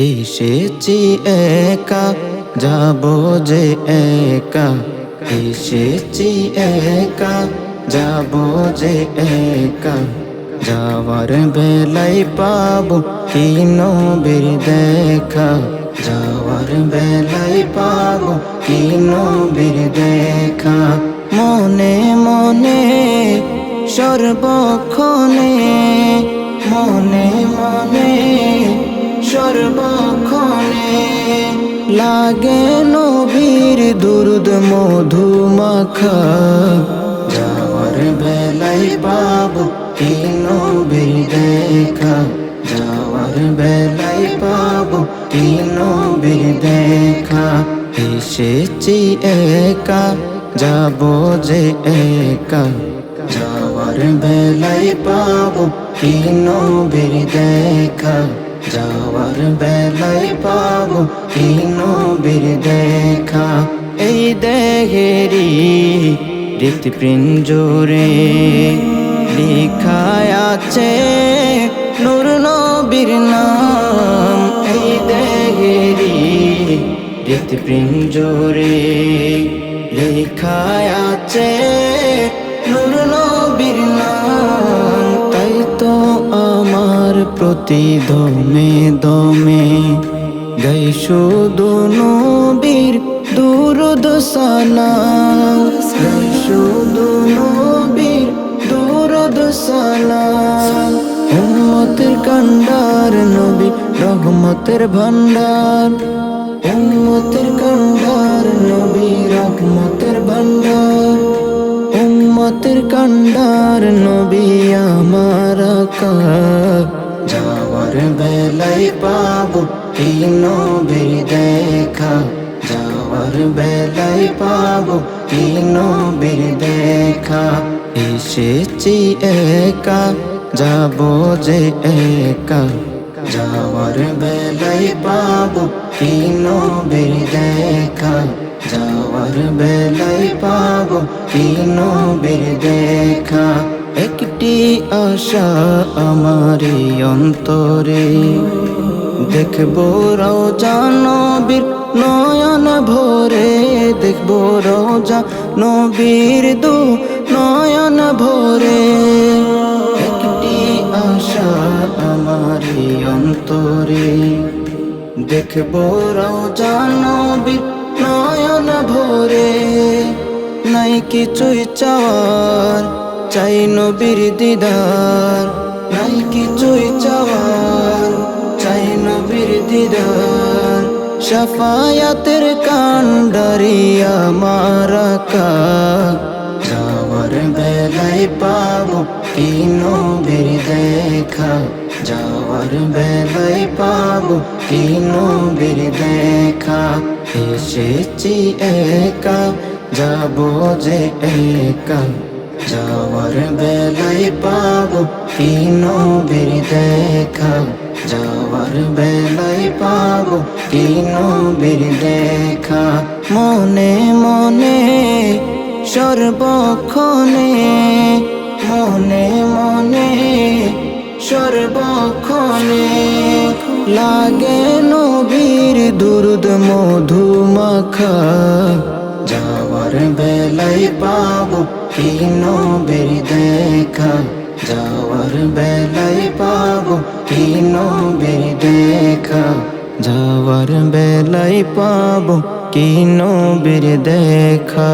এসেছি একা, যাব যে একা। এসেছি একা, যাব যে একা। যাওয়ার বেলাই পাবো কি নবীর দেখা। যাওয়ার বেলাই পাবো কি নবীর দেখা। মনে মনে, সর্বক্ষণে, মনে মনে সর্বক্ষণে লাগে নবীর দুর্দ মধু মাখা। যাওয়ার বেলাই পাবো কি নবীর দেখা। যাওয়ার বেলাই পাবো কি নবীর দেখা। এসেছি একা যাব যে একা। যাওয়ার বেলাই পাবো কি নবীর দেখা। যাওয়ার বেলাই পাবো কি নবীর দেখা, এই দেহেরি হৃৎপিঞ্জরে লিখায় আছে নূর নবীর নাম, এই দেহেরি হৃৎপিঞ্জরে লেখায় আছে নূর নবীর নাম, তাই তো প্রতি দমে দমে গাই শুধু নবীর দুরুদ সালাম গাই শুধু নবীর দুরুদ সালাম উম্মতের কান্ডার নবী, রহমতের ভান্ডার। উম্মতের কান্ডার নবী, রহমতের ভান্ডার। উম্মতের কান্ডার নবী, আমার আকা যাওয়ার বেলাই পাবো কি নবীর দেখা। যাওয়ার বেলাই পাবো কি নবীর দেখা। এসেছি একা, যাব যে একা। যাওয়ার বেলাই পাবো কি নবীর দেখা। যাওয়ার বেলাই পাবো কি নবীর দেখা। আশা আমার অন্তরে। দেখব রোজা নবীর নয়ন ভরে। দেখব রোজা নবীর দু নয়ন ভরে। একটি আশা আমার অন্তরে। দেখব রোজা নবীর নয়ন ভোরে। নাই কিছুই চাওয়ার চাই নবীর দিদার। নাই কিছুই চাওয়ার? চাই নবীর দিদার। সাফায়াতের কান্ডারিয়া মারাকা যাওয়ার বেলাই পাবো কি নবীর দেখা? যাওয়ার বেলাই পাবো কি নবীর দেখা? এসেছি একা, যাব যে একা। যাওয়ার বেলাই পাবো কি নবীর দেখা। যাওয়ার বেলাই পাবো কি নবীর দেখা। মনে মনে সর্বক্ষণে, মনে মনে সর্বক্ষণে লাগে নবীর দুর্দ মধু মাখা বেলাই পাবো কি নবীর দেখা। যাওয়ার বেলাই পাবো কি নবীর দেখা। যাওয়ার বেলাই পাবো, কি নবীর দেখা।